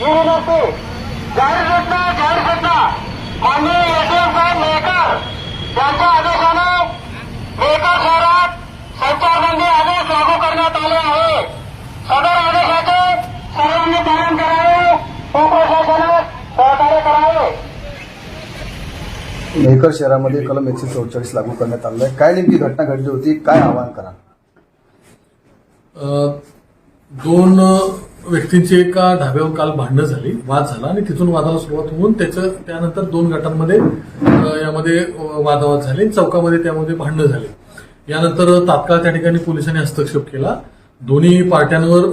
विनंती. जाहीर घटना जाहीर घटना माननीय यशवंत साहेब मेहकर यांच्या आदेशाने मेहकर शहरात संचारबंदी आदेश लागू करण्यात आले आहे. सदर आदेशाचे सर्वांनी पालन करावे व प्रशासनास सहकार्य करावे. मेहकर शहरामध्ये कलम एकशे चौचाळीस लागू करण्यात आलं आहे. काय नेमकी घटना घडली होती? काय आवाहन करा दोन व्यक्तींची एका ढाब्यावर काल भांडणं झाली वाद झाला आणि तिथून वादाला सुरुवात होऊन त्याचं त्यानंतर दोन गटांमध्ये यामध्ये वादावाद झाले चौकामध्ये त्यामध्ये भांडणं झाले. यानंतर तात्काळ त्या ठिकाणी पोलिसांनी हस्तक्षेप केला. दोन्ही पार्ट्यांवर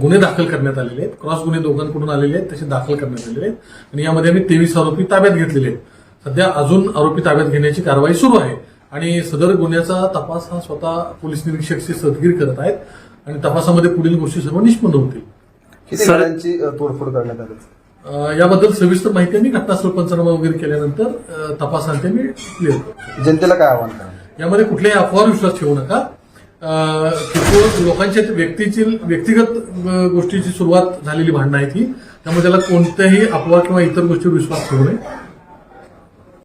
गुन्हे दाखल करण्यात आलेले आहेत. क्रॉस गुन्हे दोघांकडून आलेले आहेत तसे दाखल करण्यात आलेले आहेत. आणि यामध्ये आम्ही तेवीस आरोपी ताब्यात घेतलेले आहेत. सध्या अजून आरोपी ताब्यात घेण्याची कारवाई सुरू आहे. आणि सदर गुन्ह्याचा तपास हा स्वतः पोलीस निरीक्षक श्री सदगीर करत आहेत. आणि तपासामध्ये पुढील गोष्टी सर्व निष्पन्न होतील. तोडफोड करण्यात आली? याबद्दल सविस्तर माहिती आम्ही घटनास्थळ पंचनामा वगैरे केल्यानंतर तपासांते मी क्लिअर जनतेला काय आवाहन करा यामध्ये कुठल्याही अफवावर विश्वास ठेवू नका. किरकोळ लोकांच्या व्यक्तीची व्यक्तिगत गोष्टीची सुरुवात झालेली भांडणं आहे ती त्यामुळे त्याला कोणत्याही अफवा किंवा इतर गोष्टीवर विश्वास ठेवू नये.